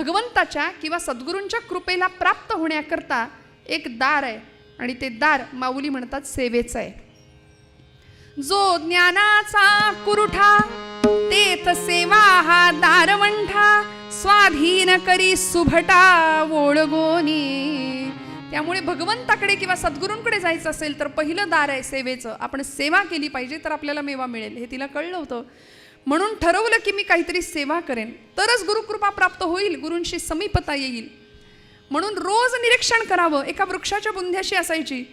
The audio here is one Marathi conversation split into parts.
भगवंताच्या किंवा सद्गुरूंच्या कृपेला प्राप्त होण्याकरता एक दार आहे. आणि ते दार माऊली म्हणतात सेवेचं आहे. जो ज्ञानाचा कुरुठा तेथ सेवा हा दारवंठा स्वाधीन करी सुभटा ओळगोनी. त्यामुळे भगवंताकडे किंवा सद्गुरूंकडे जायचं असेल तर पहिलं दार आहे सेवेचं. आपण सेवा केली पाहिजे तर आपल्याला मेवा मिळेल. हे तिला कळलं होतं. म्हणून ठरवलं की मी काहीतरी सेवा करेन. तरच गुरुकृपा प्राप्त होईल गुरूंशी समीपता येईल. म्हणून रोज निरीक्षण करावं एका वृक्षाच्या बुंध्याशी असायची.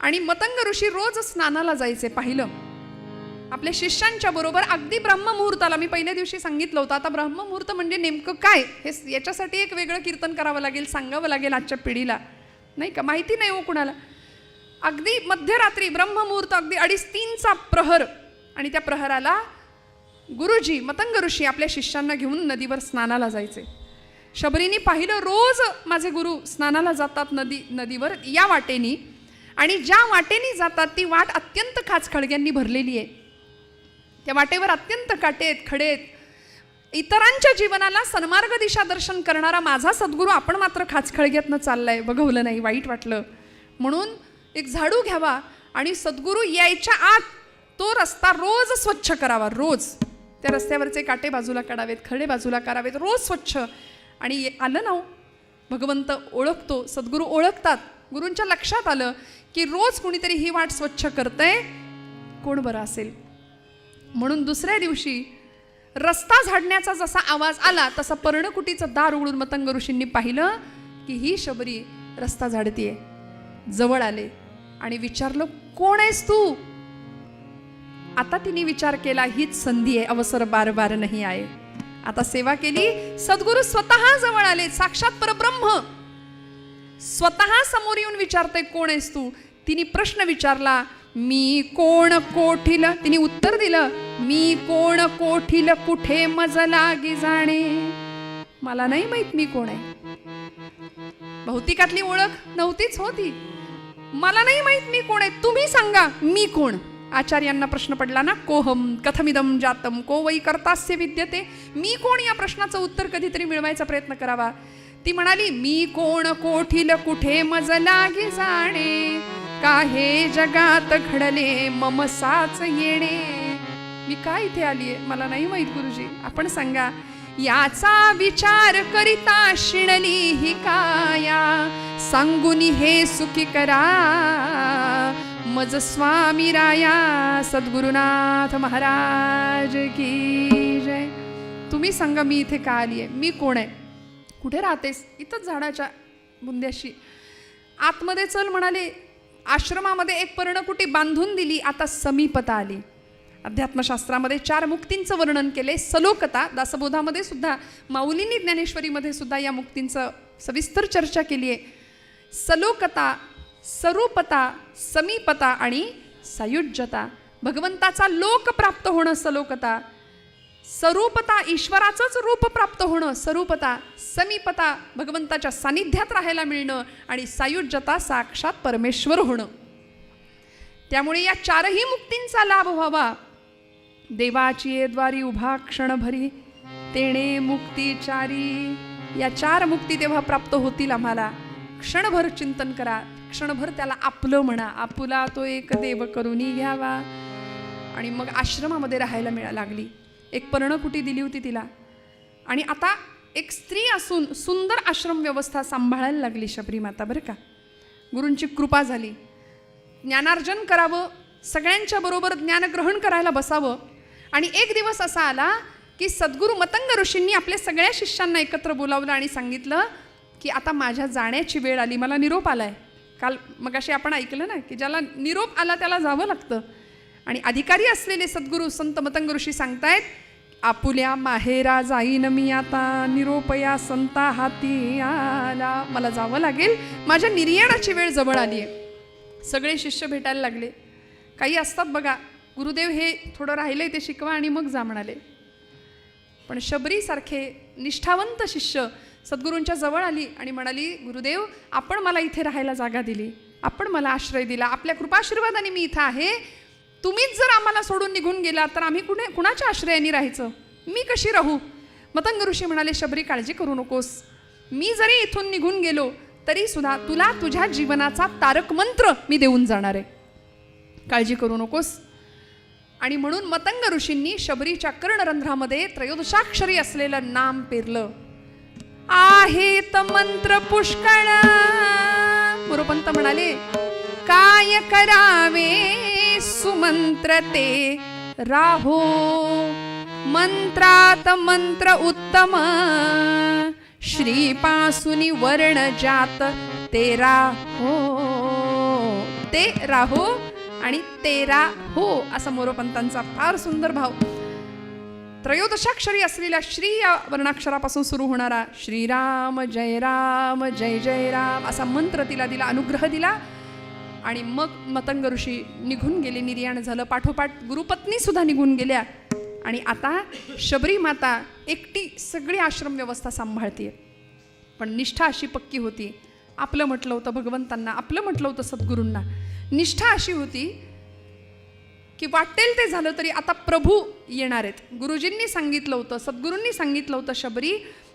आणि मतंग ऋषी रोज स्नानाला जायचे पाहिलं. आपल्या शिष्यांच्या बरोबर अगदी ब्रह्ममुहूर्ताला मी पहिल्या दिवशी सांगितलं होतं. आता ब्रह्ममुहूर्त म्हणजे नेमकं काय? हे याच्यासाठी एक वेगळं कीर्तन करावं लागेल सांगावं लागेल आजच्या पिढीला. नाही का? माहिती नाही हो कुणाला. अगदी मध्यरात्री ब्रह्ममुहूर्त अगदी अडीच तीनचा प्रहर. आणि त्या प्रहराला गुरुजी मतंग ऋषी आपल्या शिष्यांना घेऊन नदीवर स्नानाला जायचे. शबरीने पाहिलं रोज माझे गुरु स्नानाला जातात नदी नदीवर या वाटेनी. आणि ज्या वाटेनी जातात ती वाट अत्यंत खाचखळग्यांनी भरलेली आहे. त्या वाटेवर अत्यंत काटे आहेत खडे आहेत इतरांच्या जीवनाला सन्मार्ग दिशा दर्शन करणारा माझा सद्गुरू आपण मात्र खाचखळग्यातनं चाललाय. बघवलं नाही वाईट वाटलं. म्हणून एक झाडू घ्यावा आणि सद्गुरू यायच्या आत तो रस्ता रोज स्वच्छ करावा रोज. त्या रस्त्यावरचे काटे बाजूला काढावेत खडे बाजूला करावेत रोज स्वच्छ. आणि ये- आलं ना भगवंत ओळखतो सद्गुरू ओळखतात. गुरूंच्या लक्षात आलं की रोज कुणीतरी ही वाट स्वच्छ करतंय कोण बरं असेल? म्हणून दुसऱ्या दिवशी रस्ता झाडण्याचा जसा आवाज आला तसा पर्णकुटीचं दार उघडून मतंग ऋषींनी पाहिलं की ही शबरी रस्ता झाडतीये. जवळ आले आणि विचारलं कोण आहेस तू? आता तिने विचार केला हीच संधी आहे अवसर बार बार नाही आहे. आता सेवा केली सद्गुरू स्वतः जवळ आले साक्षात परब्रह्म. स्वतः समोर येऊन विचारते कोण आहेस तू? तिने प्रश्न विचारला मी कोण कोठील? तिने उत्तर दिलं मी कोण कोठील कुठे मज लागी जाणे. मला नाही माहीत मी कोण आहे. भौतिकातली ओळख नव्हतीच होती मला नाही माहीत मी कोण आहे तुम्ही सांगा मी कोण? आचार्यांना प्रश्न पडला ना कोहम कथमिदम जातम को वै कर्तास्य विद्यते? मी कोण? या प्रश्नाचं उत्तर कधीतरी मिळवायचा प्रयत्न करावा. ती म्हणाली मी कोण कोठील कुठे मज लागे जाणे? का हे जगात घडले मम साच येणे? मी का इथे आलीये? मला नाही माहीत गुरुजी. आपण सांगा याचा विचार करिता शिणली ही काया? सांगुनी हे सुखी करा. मज स्वामी राया सद्गुरुनाथ महाराज की जय. तुम्ही सांगा मी इथे का आली आहे मी कोण आहे? कुठे राहतेस? इथंच झाडाच्या बुंद्याशी. आतमध्ये चल म्हणाले. आश्रमामध्ये एक पर्णकुटी बांधून दिली. आता समीपता आली. अध्यात्मशास्त्रामध्ये चार मुक्तींचं वर्णन केले. सलोकता दासबोधामध्ये सुद्धा माऊलींनी ज्ञानेश्वरीमध्ये सुद्धा या मुक्तींचं सविस्तर चर्चा केली आहे सलोकता सरूपता समीपता आणि सायुज्यता भगवंताचा लोक प्राप्त होणं सलोकता. स्वरूपता ईश्वराचंच रूप प्राप्त होणं स्वरूपता समीपता भगवंताच्या सानिध्यात राहायला मिळणं आणि सायुज्यता साक्षात परमेश्वर होणं. त्यामुळे या चारही मुक्तींचा लाभ व्हावा. देवाची ये द्वारी उभा क्षणभरी तेणे मुक्तीचारी या चार मुक्ती तेव्हा प्राप्त होतील आम्हाला. क्षणभर चिंतन करा. क्षणभर त्याला आपलं म्हणा आपुला तो एक देव करूनी घ्यावा. आणि मग आश्रमामध्ये राहायला मिळा लागली. एक पर्णकुटी दिली होती तिला. आणि आता एक स्त्री असून सुंदर आश्रम व्यवस्था सांभाळायला लागली शबरी माता बरं का? गुरूंची कृपा झाली. ज्ञानार्जन करावं सगळ्यांच्या बरोबर ज्ञानग्रहण करायला बसावं. आणि एक दिवस असा आला की सद्गुरू मतंग ऋषींनी आपल्या सगळ्या शिष्यांना एकत्र बोलावलं आणि सांगितलं की आता माझ्या जाण्याची वेळ आली मला निरोप आलाय. काल मग अशी आपण ऐकलं ना की ज्याला निरोप आला त्याला जावं लागतं. आणि अधिकारी असलेले सद्गुरू संत मतंग ऋषी सांगतायत आपुल्या माहेरा जाईन मी आता निरोपया संता हाती आला. मला जावं लागेल. माझ्या निर्याणाची वेळ जवळ आली आहे सगळे शिष्य भेटायला लागले. काही असतात बघा गुरुदेव हे थोडं राहिलंय ते शिकवा आणि मग जा म्हणाले. पण शबरीसारखे निष्ठावंत शिष्य सद्गुरूंच्या जवळ आली आणि म्हणाली गुरुदेव आपण मला इथे राहायला जागा दिली. आपण मला आश्रय दिला. आपल्या कृपाशीर्वादाने मी इथं आहे. तुम्हीच जर आम्हाला सोडून निघून गेला तर आम्ही कुठे कुणाच्या आश्रयाने राहायचं? मी कशी राहू? मतंग ऋषी म्हणाले शबरी काळजी करू नकोस. मी जरी इथून निघून गेलो तरी सुद्धा तुला तुझ्या जीवनाचा तारक मंत्र मी देऊन जाणार आहे. काळजी करू नकोस. आणि म्हणून मतंग ऋषींनी शबरीच्या कर्णरंध्रामध्ये त्रयोदशाक्षरी असलेलं नाम पेरलं. आहेत मंत्र पुष्कळ. गुरुपंत म्हणाले काय करावे सुमंत्र ते? राहो मंत्रात मंत्र उत्तम. श्रीपासुनी वर्ण जात ते राहो ते राहो आणि तेरा हो असा मोरोपंतांचा फार सुंदर भाव. त्रयोदशाक्षरी असलेल्या श्री या वर्णाक्षरापासून सुरू होणारा श्रीराम जय राम जय जय राम असा मंत्र तिला दिला अनुग्रह दिला. आणि मग मतंग ऋषी निघून गेले निर्याण झालं. पाठोपाठ गुरुपत्नी सुद्धा निघून गेल्या. आणि आता शबरी माता एकटी सगळी आश्रम व्यवस्था सांभाळते पण निष्ठा अशी पक्की होती. आपलं म्हटलं होतं भगवंतांना आपलं म्हटलं होतं सद्गुरूंना. निष्ठा अशी होती की वाटेल ते झालं तरी आता प्रभू येणार आहेत. गुरुजींनी सांगितलं होतं सद्गुरूंनी सांगितलं होतं शबरी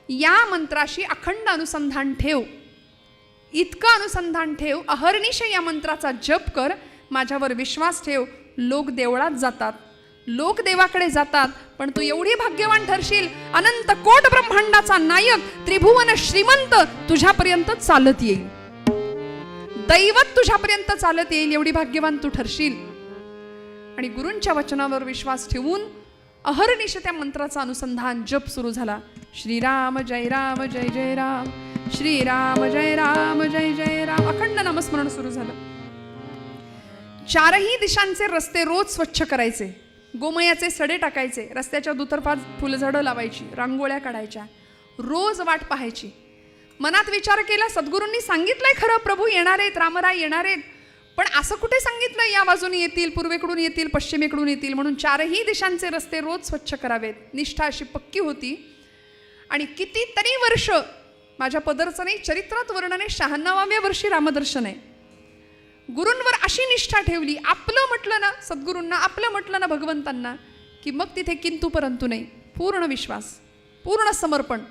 या मंत्राशी अखंड अनुसंधान ठेव. इतकं अनुसंधान ठेव अहर्निश या मंत्राचा जप कर माझ्यावर विश्वास ठेव. लोक देवळात जातात. लोक देवाकडे जातात पण तू एवढी भाग्यवान ठरशील. अनंत कोट ब्रह्मांडाचा नायक त्रिभुवन श्रीमंत तुझ्यापर्यंत चालत येईल. दैवत तुझ्यापर्यंत चालत येईल एवढी भाग्यवान तू ठरशील. आणि गुरूंच्या वचनावर विश्वास ठेवून अहर्निश त्या मंत्राचा अनुसंधान जप सुरू झाला. श्रीराम जय राम जय जय राम. श्रीराम जय राम जय जय राम. अखंड नामस्मरण सुरू झालं. चारही दिशांचे रस्ते रोज स्वच्छ करायचे. गोमयाचे सडे टाकायचे. रस्त्याच्या दुतर्फा फुलझाडं लावायची. रांगोळ्या काढायच्या. रोज वाट पाहायची. मनात विचार केला सद्गुरूंनी सांगितलंय खरं प्रभू येणार आहेत रामराय येणार आहेत पण असं कुठे सांगितलं या बाजूने येतील पूर्वेकडून येतील पश्चिमेकडून येतील म्हणून चारही दिशांचे रस्ते रोज स्वच्छ करावेत. निष्ठा अशी पक्की होती. आणि कितीतरी वर्ष माझ्या पदरचं नाही चरित्रात वर्णन आहे शहाण्णवाव्या वर्षी रामदर्शन. आहे गुरूंवर अशी निष्ठा ठेवली आपलं म्हटलं ना सद्गुरूंना आपलं म्हटलं ना भगवंतांना की मग तिथे किंतू परंतु नाही. पूर्ण विश्वास पूर्ण समर्पण.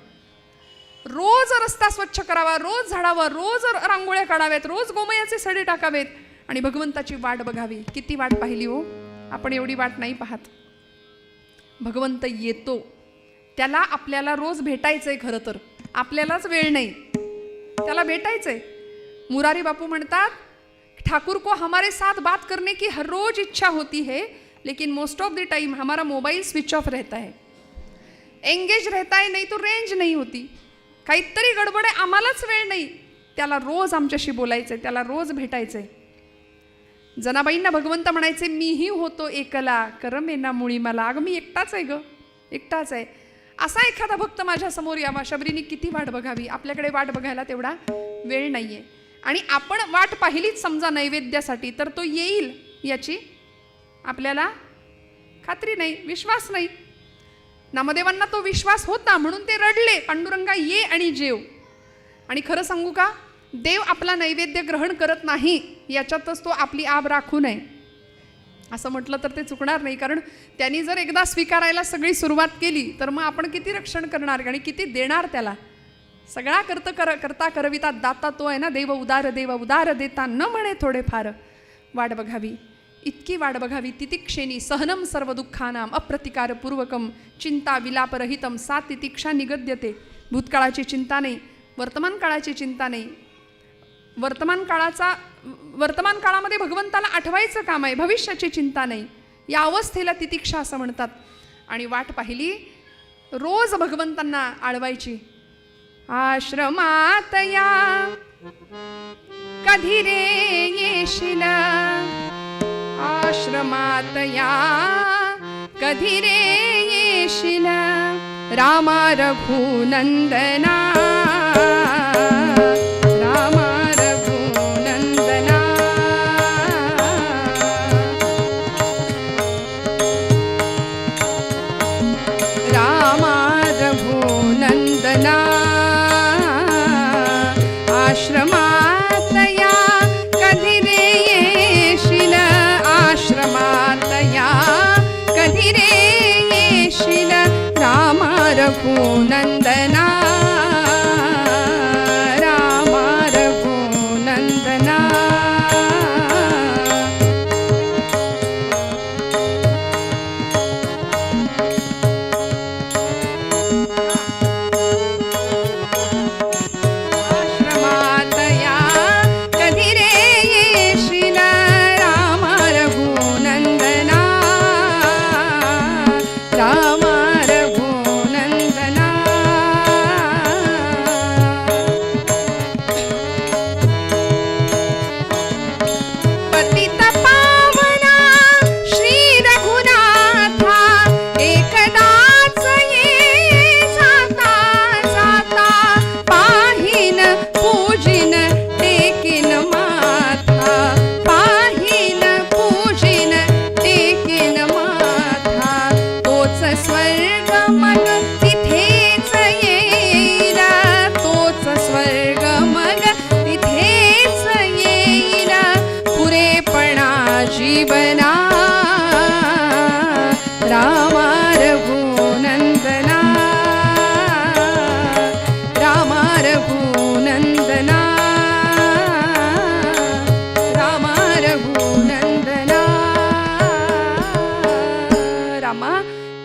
रोज रस्ता स्वच्छ करावा रोज झाडावा रोज रांगोळ्या काढाव्यात रोज गोमयाचे सडे टाकावेत. आणि भगवंताची वाट बघावी. किती वाट पाहिली हो? आपण एवढी वाट नाही पाहत. भगवंत येतो. त्याला आपल्याला रोज भेटायचंय खरं तर. आपल्यालाच वेळ नाही. त्याला भेटायचंय. मुरारी बापू म्हणतात ठाकुर को हमारे साथ बात करने की हर रोज इच्छा होती है लेकिन मोस्ट ऑफ द टाइम हमारा मोबाईल स्विच ऑफ रहता है. एंगेज रहता है नाही तो रेंज नाही होती. काहीतरी गडबड आहे आम्हालाच वेळ नाही. त्याला रोज आमच्याशी बोलायचंय त्याला रोज भेटायचंय. जनाबाईंना भगवंत म्हणायचे मीही होतो एकला करमेना मुळी मला. अगं मी एकटाच आहे ग एकटाच आहे. असा एखादा भक्त माझ्यासमोर यावा. शबरीने किती वाट बघावी? आपल्याकडे वाट बघायला तेवढा वेळ नाही आहे आणि आपण वाट पाहिलीच समजा नैवेद्यासाठी तर तो येईल याची आपल्याला खात्री नाही विश्वास नाही. नामदेवांना तो विश्वास होता म्हणून ते रडले. पांडुरंगा ये आणि जेव. आणि खरं सांगू का? देव आपला नैवेद्य ग्रहण करत नाही याच्यातच तो आपली आब राखू नये. असं म्हटलं तर ते चुकणार नाही कारण त्यांनी जर एकदा स्वीकारायला सगळी सुरुवात केली तर मग आपण किती रक्षण करणार आणि किती देणार त्याला? सगळा करत कर करता करविता दाता तो आहे ना देव उदार देव उदार देता न म्हणे थोडेफार. वाट बघावी. इतकी वाट बघावी तितिक्षेनी सहनम सर्व दुःखानाम अप्रतिकारपूर्वकम चिंता विलापरहितम सा तितिक्षा निगद्यते. भूतकाळाची चिंता नाही वर्तमान काळाची चिंता नाही वर्तमान काळाचा वर्तमान काळामध्ये भगवंताला आठवायचं काम आहे भविष्याची चिंता नाही. या अवस्थेला तितिक्षा असं म्हणतात. आणि वाट पाहिली रोज भगवंतांना आळवायची. आश्रमात या कधी रे येशील? आश्रमात या कधी रे येशील? रामा रघुनंदना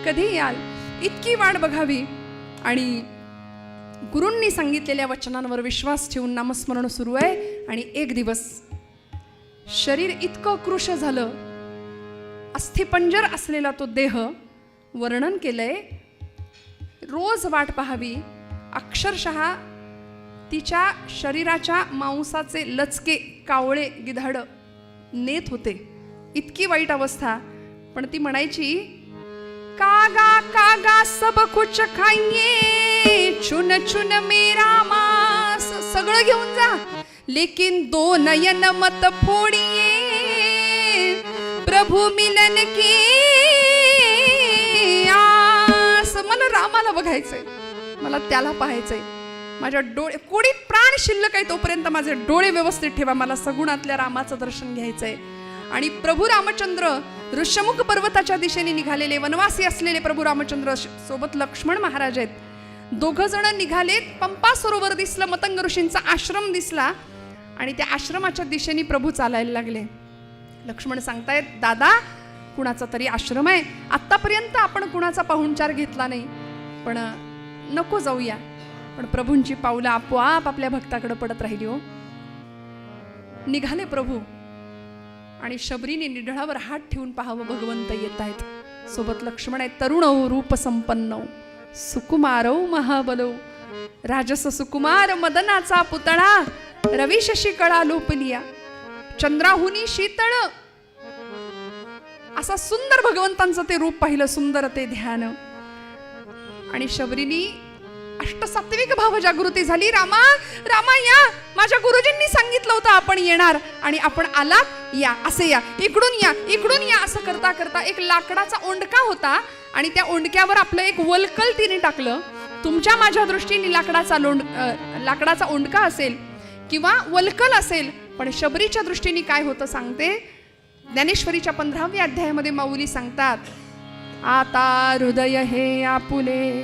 कधी याल इतकी वाट बघावी. आणि गुरूंनी सांगितलेल्या वचनांवर विश्वास ठेवून नामस्मरण सुरू आहे. आणि एक दिवस शरीर इतकं कृश झालं अस्थिपंजर असलेला तो देह वर्णन केलंय. रोज वाट पाहावी. अक्षरशः तिच्या शरीराच्या मांसाचे लचके कावळे गिधाड नेत होते. इतकी वाईट अवस्था. पण ती म्हणायची कागा कागा सब कुछ खाइये चुन चुन मेरा मास. सगळं घेऊन जा. लेकिन दो नयन मत फोडिये. प्रभु मिलन की आस. मला रामाला बघायचंय. मला त्याला पाहायचंय. माझ्या डोळे कोणी प्राण शिल्लक आहे तोपर्यंत माझे डोळे व्यवस्थित ठेवा. मला सगुणातल्या रामाचं दर्शन घ्यायचंय. आणि प्रभू रामचंद्र ऋषमुख पर्वताच्या दिशेने निघालेले वनवासी असलेले प्रभू रामचंद्र सोबत लक्ष्मण महाराज आहेत. दोघ जण निघालेत पंपा सरोवर दिसलं मतंग ऋषींचा आश्रम दिसला आणि त्या आश्रमाच्या दिशेने प्रभू चालायला लागले. लक्ष्मण सांगतायत दादा कुणाचा तरी आश्रम आहे. आत्तापर्यंत आपण कुणाचा पाहुणचार घेतला नाही. पण नको जाऊया. पण प्रभूंची पावलं आपोआप आपल्या भक्ताकडे पडत राहिली हो. निघाले प्रभू. आणि शबरीने निढळावर हात ठेवून पाहावं भगवंत येत आहेत. सोबत लक्ष्मण आहेत. तरुण रूप संपन्न सुकुमारौ महाबलौ. राजस सुकुमार मदनाचा पुतळा. रवी शशी कळा लोपलिया चंद्राहुनी शीतळ. असा सुंदर भगवंतांचं ते रूप पाहिलं सुंदर ते ध्यान. आणि शबरीनी अष्टसात्विक भाव जागृती झाली. रामा रामा या. माझ्या गुरुजींनी सांगितलं होतं आपण येणार. आणि आपण आलात. या असे या. इकडून या इकडून या असं करता करता एक लाकडाचा ओंडका होता आणि त्या ओंडक्यावर आपलं एक वलकल तिने टाकलं. तुमच्या माझ्या दृष्टीने लाकडाचा लोंड लाकडाचा ओंडका असेल किंवा वलकल असेल पण शबरीच्या दृष्टीने काय होतं सांगते? ज्ञानेश्वरीच्या पंधराव्या अध्यायामध्ये माऊली सांगतात आता हृदय हे आपुले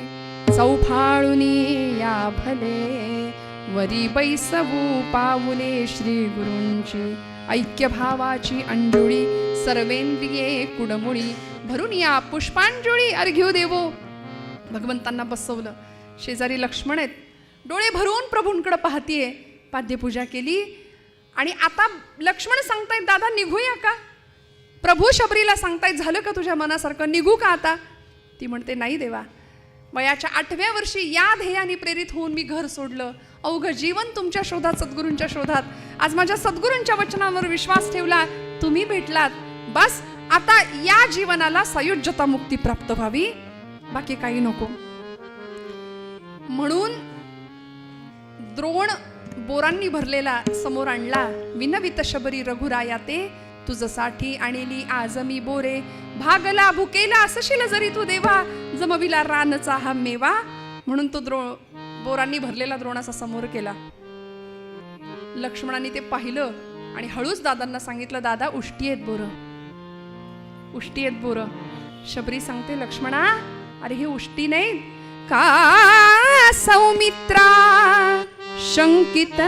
चौफाळुनी या भले वरी बैसवू पाऊले श्री गुरूंची ऐक्यभावाची अंजुळी सर्वेंद्रिये कुडमुळी भरून या पुष्पांजुळी अर्घ्यू देवो. भगवंतांना बसवलं. शेजारी लक्ष्मण आहेत. डोळे भरून प्रभूंकडे पाहतीये. पाद्यपूजा केली. आणि आता लक्ष्मण सांगतायत दादा निघूया का? प्रभू शबरीला सांगतायत झालं का तुझ्या मनासारखं? निघू का आता? ती म्हणते नाही देवा. वयाच्या आठव्या वर्षी या ध्येयाने प्रेरित होऊन मी घर सोडलं. अवघं जीवन तुमच्या शोधात सद्गुरूंच्या शोधात. आज माझ्या सद्गुरूंच्या वचनांवर विश्वास ठेवला तुम्ही भेटलात. बस आता या जीवनाला सयोज्यता मुक्ती प्राप्त व्हावी. बाकी काही नको. म्हणून द्रोण बोरांनी भरलेला समोर आणला विनवित शबरी रघुराया ते तुझसाठी आणली आज मी बोरे. भागला भुकेला असशील जरी तू देवा जमविला रानचा हा मेवा म्हणून तो द्रो बोरांनी भरलेला द्रोणाचा समोर केला. लक्ष्मणाने ते पाहिलं आणि हळूच दादांना सांगितलं दादा उष्टी आहेत बोरं. उष्टी आहेत बोरं. शबरी सांगते लक्ष्मणा अरे हे उष्टी नाही का सौमित्रा शंकित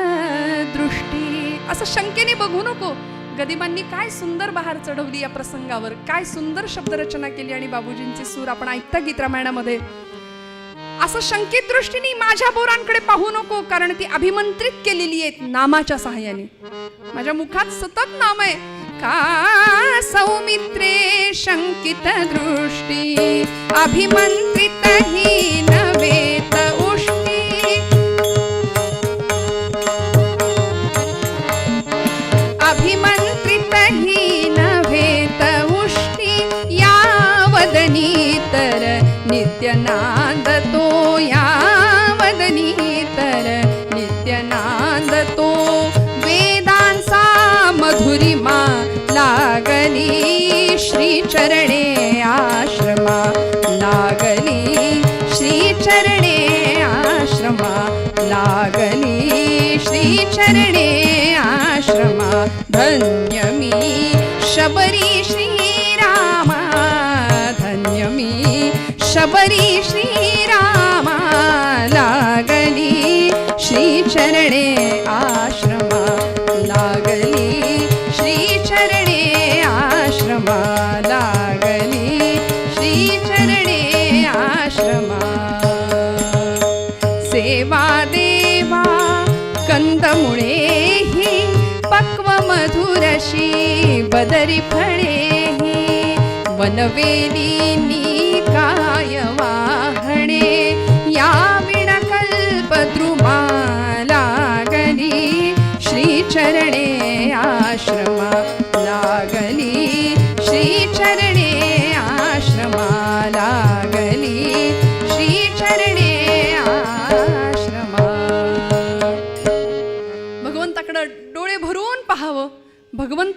दृष्टी. असं शंकेने बघू नको. गदिमांनी काय सुंदर बहार चढवली या प्रसंगावर? काय सुंदर शब्दरचना केली आणि बाबूजींचे सूर आपण ऐकता गीत रामायणामध्ये? असं शंकित दृष्टीने माझ्या बोरांकडे पाहू नको कारण ती अभिमंत्रित केलेली आहेत नामाच्या सहाय्याने. माझ्या मुखात सतत नाम आहे. का सौमित्रे शंकित दृष्टी अभिमंत्रित ही ना श्रीचरणे आश्रमा लागली श्रीचरणे आश्रमा लागली श्रीचरणे आश्रमा धन्य मी शबरी श्रीरामा धन्य मी शबरी श्री फळे बनवेली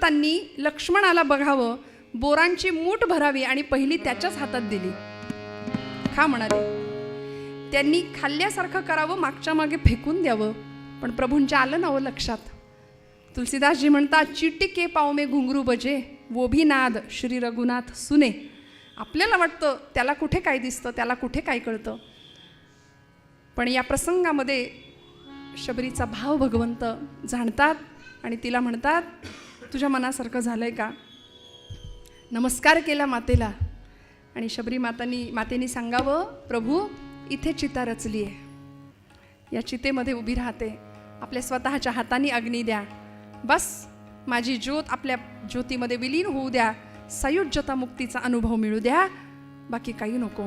भगवंतांनी लक्ष्मणाला बघावं बोरांची मूठ भरावी आणि पहिली त्याच्याच हातात दिली. खा म्हणाले. त्यांनी खाल्ल्यासारखं करावं मागच्या मागे फेकून द्यावं पण प्रभूंच्या आलं नावं लक्षात. तुलसीदासजी म्हणतात चिटिके पाव मे घुंगरू बजे वो भी नाद श्री रघुनाथ सुने. आपल्याला वाटतं त्याला कुठे काय दिसतं त्याला कुठे काय कळतं. पण या प्रसंगामध्ये शबरीचा भाव भगवंत जाणतात आणि तिला म्हणतात तुझ्या मनासारखं झालं आहे का? नमस्कार केला मातेला. आणि शबरी मातानी मातेने सांगावं प्रभू इथे चिता रचली आहे या चितेमध्ये उभी राहते. आपल्या स्वतःच्या हाताने अग्नी द्या. बस माझी ज्योत आपल्या ज्योतीमध्ये विलीन होऊ द्या. सयुज्यता मुक्तीचा अनुभव मिळू द्या. बाकी काही नको.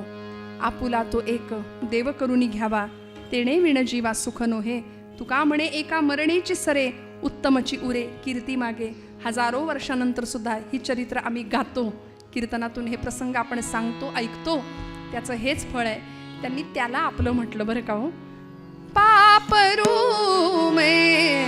आपुला तो एक देव करुनी घ्यावा. तेणे विण जीवा सुख नोहे. तुका म्हणे एका मरणेची सरे. उत्तमची उरे कीर्ती मागे. हजारो वर्षानंतर सुद्धा ही चरित्र आम्ही गातो. कीर्तनातून हे प्रसंग आपण सांगतो ऐकतो. त्याचं हेच फळ आहे. त्यांनी त्याला आपलं म्हटलं बरं का हो? पापरू मे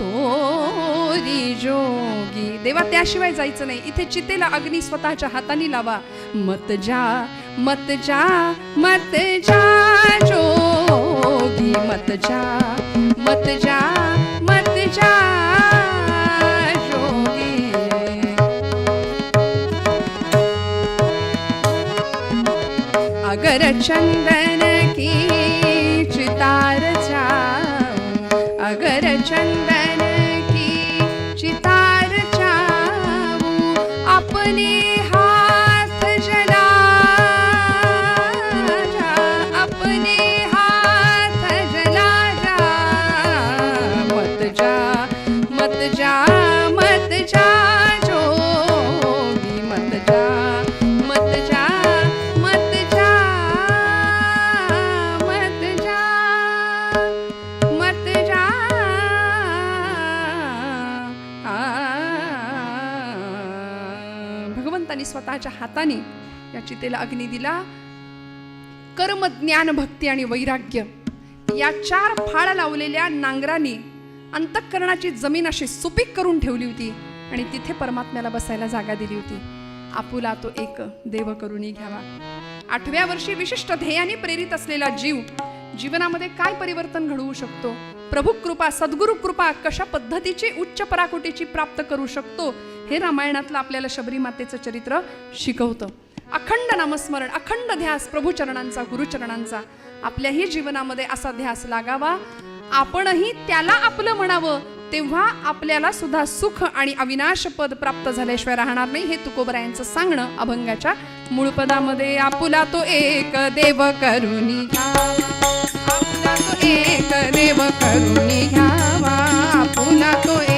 तोरी जोगी. देवा त्याशिवाय जायचं नाही. इथे चितेला अग्नी स्वतःच्या हाताने लावा. मत जा मत जा मत जा जोगी. मत जा मत जा अगरचन्दन चंदन की चितार अगरचन्दन हाताने या चितेला अग्नी दिला. कर्म ज्ञान भक्ती आणि वैराग्य या चार फाळ लावलेल्या नांगराने अंतःकरणाची जमीन अशी सुपीक करून ठेवली होती आणि तिथे परमात्म्याला बसायला जागा दिली होती. आपुला तो एक देव करूनही घ्यावा. आठव्या वर्षी विशिष्ट ध्येयाने प्रेरित असलेला जीव जीवनामध्ये काय परिवर्तन घडवू शकतो? प्रभू कृपा सद्गुरु कृपा कशा पद्धतीची उच्च पराकोटीची प्राप्त करू शकतो? हे रामायणातलं आपल्याला शबरी मातेचं चरित्र शिकवतं. अखंड नामस्मरण अखंड ध्यास प्रभूचरणांचा गुरुचरणांचा आपल्याही जीवनामध्ये असा ध्यास लागावा. आपणही त्याला आपलं म्हणावं तेव्हा आपल्याला सुद्धा सुख आणि अविनाश पद प्राप्त झाल्याशिवाय राहणार नाही हे तुकोबरायांचं सांगणं अभंगाच्या मूळ पदामध्ये. आपुला तो एक देव करुणी घ्यावा आपुला तो एक देव करुणी घ्यावा. आपुला तो एक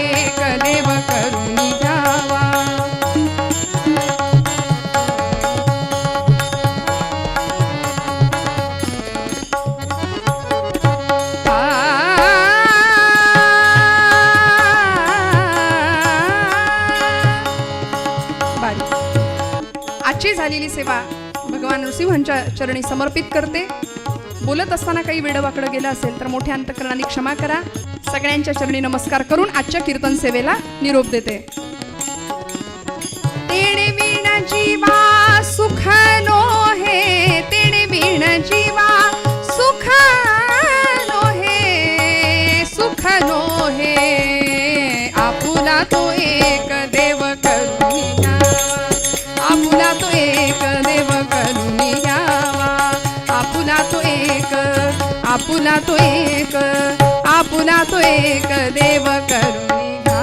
सेवा भगवान नृसिंहांच्या चरणी समर्पित करते. बोलत असताना काही वेडवाकडं गेलं असेल तर मोठ्या अंतकरणाने क्षमा करा. सगळ्यांच्या चरणी नमस्कार करून आजच्या कीर्तन सेवेला निरोप देते. जीवा सुख नो हे तेणे विण जीवा सुख नो हे सुख नो हे आपुला तो एक आपुला तो एक आपुला तो एक देव करुणी.